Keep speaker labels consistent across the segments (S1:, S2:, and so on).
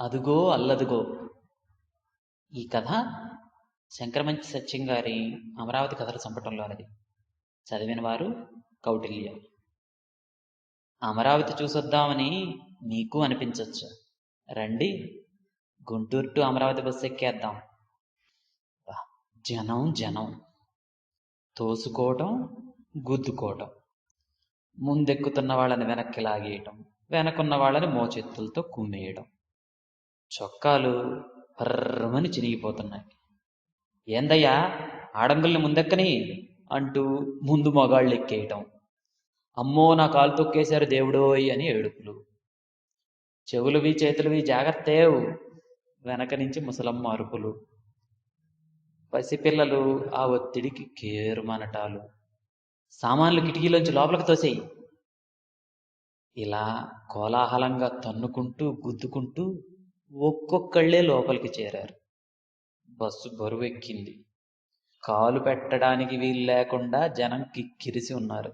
S1: అదుగో అల్లదుగో. ఈ కథ శంకరమంచి సత్యం గారి అమరావతి కథల సంపుటంలోనిది చదివిన వారు కౌటిల్య. అమరావతి చూసొద్దామని మీకు అనిపించవచ్చు రండి గుంటూరు టు అమరావతి బస్సు ఎక్కేద్దాం. జనం జనం. తోసుకోవటం గుద్దుకోవటం. ముందెక్కుతున్న వాళ్ళని వెనక్కి లాగేయటం వెనకున్న వాళ్ళని మోచెత్తులతో కుమ్మేయడం చొక్కాలు పర్రమని చినిగిపోతున్నాయి. ఏందయ్యా? ఆడంగుల్ని ముందెక్కని? అంటూ ముందు మగాళ్ళు ఎక్కేయటం. అమ్మో నా కాలు తొక్కేశారు దేవుడోయ్ అని ఏడుపులు. చెవులువి చేతులువి జాగ్రత్తేవు వెనక నుంచి ముసలమ్మ అరుపులు. పసిపిల్లలు ఆ ఒత్తిడికి కేరుమనటాలు. సామాన్లు కిటికీలోంచి లోపలికి తోసేయి. ఇలా కోలాహలంగా తన్నుకుంటూ గుద్దుకుంటూ ఒక్కొక్కళ్ళే లోపలికి చేరారు. బస్సు బరువెక్కింది. కాలు పెట్టడానికి వీలు లేకుండా జనం కిక్కిరిసి ఉన్నారు.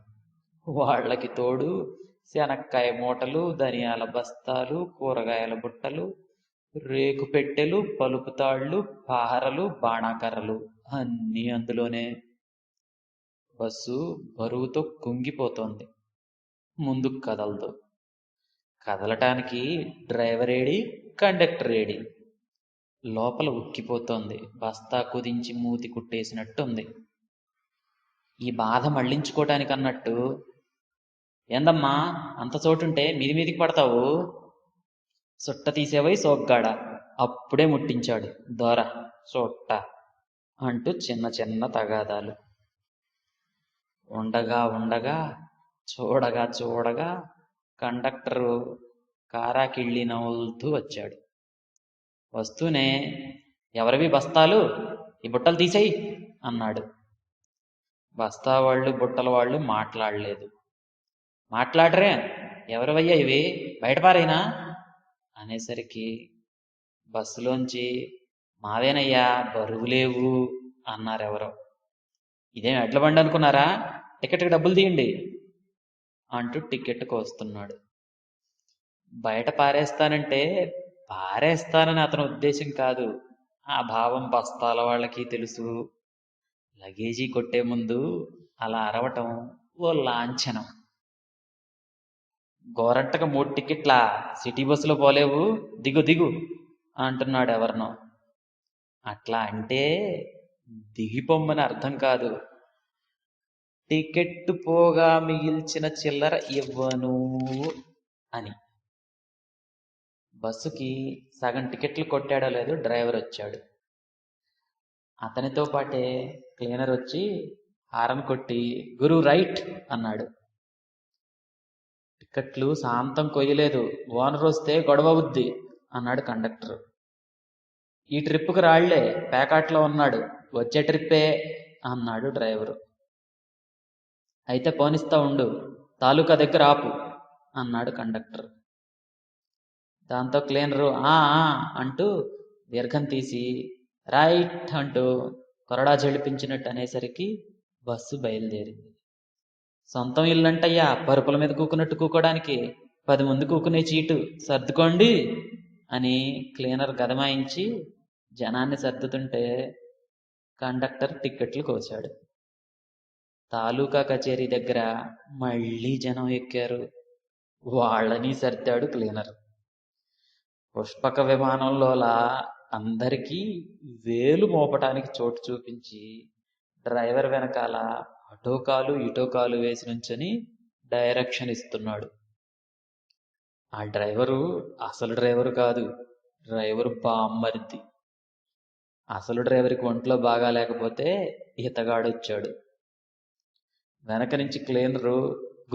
S1: వాళ్ళకి తోడు శనక్కాయ మూటలు ధనియాల బస్తాలు కూరగాయల బుట్టలు రేకు పెట్టెలు పలుపు తాళ్ళు పారలు బాణాకర్రలు అన్నీ అందులోనే. బస్సు బరువుతో కుంగిపోతోంది. ముందుకు కదలదు కదలటానికి డ్రైవర్ ఏడి కండక్టర్ ఏడి. లోపల ఉక్కిపోతోంది. బస్తా కుదించి మూతి కుట్టేసినట్టుంది. ఈ బాధ మళ్ళించుకోవటానికి అన్నట్టు ఏందమ్మా అంత చోటుంటే మీది మీదికి పడతావు? సుట్ట తీసేవై సోగ్గాడ. అప్పుడే ముట్టించాడు. దొర సొట్ట అంటూ చిన్న చిన్న తగాదాలు. ఉండగా ఉండగా చూడగా చూడగా కండక్టరు కారాకిళ్ళి నవ్వులుతూ వచ్చాడు. వస్తూనే ఎవరివి బస్తాలు? ఈ బుట్టలు తీసేయి అన్నాడు. బస్తా వాళ్ళు బుట్టల వాళ్ళు మాట్లాడలేదు. మాట్లాడరే ఎవరివయ్యా ఇవి? బయటపారైనా అనేసరికి బస్సులోంచి మావేనయ్యా బరువు లేవు అన్నారు ఇదేం ఎడ్ల బండి అనుకున్నారా? టికెట్కి డబ్బులు తీయండి అంటూ టికెట్ కోస్తున్నాడు. బయట పారేస్తానంటే పారేస్తానని అతని ఉద్దేశం కాదు. ఆ భావం బస్తాల వాళ్ళకి తెలుసు. లగేజీ కొట్టే ముందు అలా అరవటం ఓ లాంఛనం. గోరంటక మూడు టికెట్లా సిటీ బస్సులో పోలేవు. దిగు దిగు అంటున్నాడు ఎవరినో. అట్లా అంటే దిగిపోమ్మని అర్థం కాదు. టికెట్ పోగా మిగిల్చిన చిల్లర ఇవ్వను అని. బస్సుకి సగం టికెట్లు కొట్టాడో లేదు డ్రైవర్ వచ్చాడు. అతనితో పాటే క్లీనర్ వచ్చి హారన్ కొట్టి గురు రైట్ అన్నాడు. టికెట్లు శాంతం కొయ్యలేదు ఓనర్ వస్తే గొడవ అవుద్ది అన్నాడు కండక్టర్. ఈ ట్రిప్కి రాళ్ళే ప్యాకాట్లో ఉన్నాడు వచ్చే ట్రిప్పే అన్నాడు డ్రైవరు. అయితే పోనిస్తా ఉండు తాలూకా దగ్గర ఆపు అన్నాడు కండక్టర్. దాంతో క్లీనరు ఆ ఆ అంటూ దీర్ఘం తీసి రైట్ అంటూ కొరడా జడిపించినట్టు అనేసరికి బస్సు బయలుదేరింది. సొంతం ఇల్లంటయ్యా పరుపుల మీద కూకున్నట్టు కూకోడానికి పది మంది కూకునే చీటు సర్దుకోండి అని క్లీనర్ గదమాయించి జనాన్ని సర్దుతుంటే కండక్టర్ టిక్కెట్లు కోశాడు తాలూకా కచేరీ దగ్గర మళ్ళీ జనం ఎక్కారు. వాళ్ళని సర్దాడు క్లీనర్. పుష్పక విమానంలోలా అందరికీ వేలు మోపటానికి చోటు చూపించి డ్రైవర్ వెనకాల అటో కాలు ఇటో కాలు వేసి నుంచని డైరెక్షన్ ఇస్తున్నాడు. ఆ డ్రైవరు అసలు డ్రైవరు కాదు డ్రైవరు బామ్మరిది. అసలు డ్రైవర్కి ఒంట్లో బాగా లేకపోతే ఈతగాడు వెనక నుంచి క్లీనరు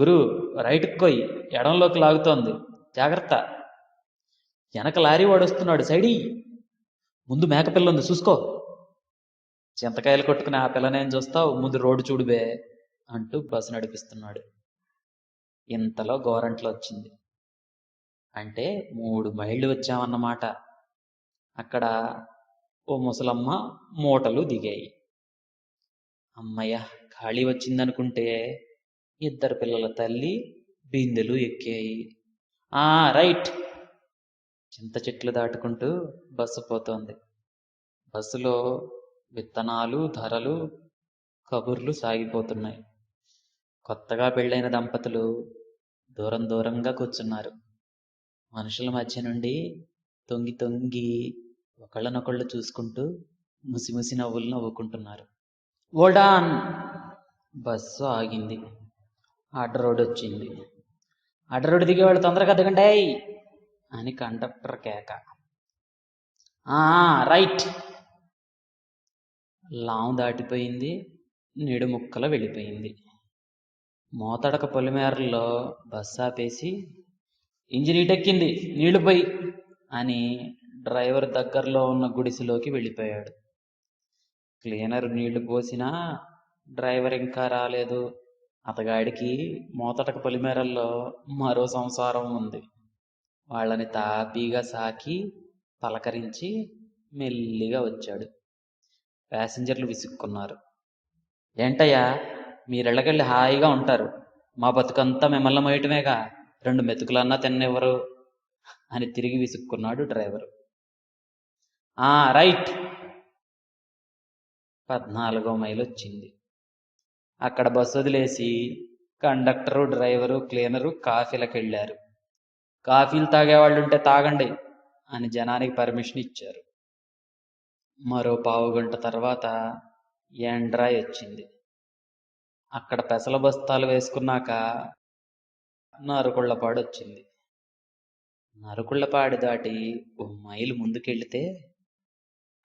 S1: గురు రైట్కి పోయి ఎడంలోకి లాగుతోంది. జాగ్రత్త. వెనక లారీ వాడు వస్తున్నాడు సైడీ. ముందు మేకపిల్ల ఉంది. చూసుకో. చింతకాయలు కొట్టుకుని ఆ పిల్లనేం చూస్తావు? ముందు రోడ్డు చూడుబే అంటూ బస్సు నడిపిస్తున్నాడు. ఇంతలో గోరంట్లో వచ్చింది. అంటే మూడు మైళ్ళు వచ్చామన్నమాట. అక్కడ ఓ ముసలమ్మ మూటలు దిగాయి. అమ్మయ్య! ఖాళీ వచ్చిందనుకుంటే ఇద్దరు పిల్లల తల్లి బిందెలు ఎక్కాయి. ఆ రైట్. చింత చెట్లు దాటుకుంటూ బస్సు పోతోంది. బస్సులో విత్తనాలు ధరలు కబుర్లు సాగిపోతున్నాయి. కొత్తగా పెళ్ళైన దంపతులు దూరం దూరంగా కూర్చున్నారు. మనుషుల మధ్య నుండి తొంగి తొంగి ఒకళ్ళనొకళ్ళు చూసుకుంటూ ముసిముసి నవ్వులు నవ్వుకుంటున్నారు. ఓడాన్ బస్సు ఆగింది. అడ్డ రోడ్ వచ్చింది. అడ్డ రోడ్డు దిగేవాళ్ళు తొందరగా దిగండి అని కండక్టర్ కేక. రైట్! లావు దాటిపోయింది నిడు ముక్కల వెళ్ళిపోయింది. మోతడక పొలిమేరల్లో బస్సు ఆపేసి ఇంజిన్ ఇటెక్కింది నీళ్ళు పోయి! అని డ్రైవర్ దగ్గరలో ఉన్న గుడిసెలోకి వెళ్ళిపోయాడు. క్లీనర్ నీళ్ళు పోసినా డ్రైవర్ ఇంకా రాలేదు. అతగాడికి మోతటక పొలిమేరల్లో మరో సంసారం ఉంది. వాళ్ళని తాపీగా సాకి పలకరించి మెల్లిగా వచ్చాడు. ప్యాసింజర్లు విసుక్కున్నారు. ఏంటయ్యా మీరిళ్ళకెళ్ళి హాయిగా ఉంటారు. మా బతుకంతా మిమ్మల్ని మోయటమేగా. రెండు మెతుకులన్నా తిన్నెవరు అని తిరిగి విసుక్కున్నాడు డ్రైవరు. ఆ రైట్. పద్నాలుగో మైలు వచ్చింది అక్కడ బస్సు వదిలేసి కండక్టరు డ్రైవరు క్లీనరు కాఫీలకు వెళ్ళారు. కాఫీలు తాగేవాళ్ళు ఉంటే తాగండి అని జనానికి పర్మిషన్ ఇచ్చారు. మరో పావు గంట తర్వాత ఎండ్రాయ్ వచ్చింది. అక్కడ పెసల బస్తాలు వేసుకున్నాక నరుకుళ్ళపాడు వచ్చింది. నరుకుళ్ళపాడు దాటి ఓ మైలు ముందుకెళ్తే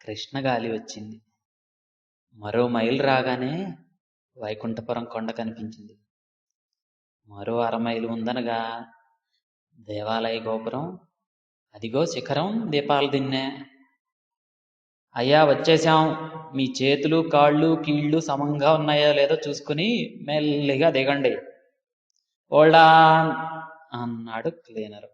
S1: కృష్ణగాలి వచ్చింది. మరో మైలు రాగానే వైకుంఠపురం కొండ కనిపించింది. మరో అర మైలు ఉందనగా దేవాలయ గోపురం. అదిగో శిఖరం దీపాల దిన్నే. అయ్యా వచ్చేసాం మీ చేతులు కాళ్ళు కీళ్ళు సమంగా ఉన్నాయో లేదో చూసుకుని మెల్లిగా దిగండి. ఓల్డా అన్నాడు క్లీనరు.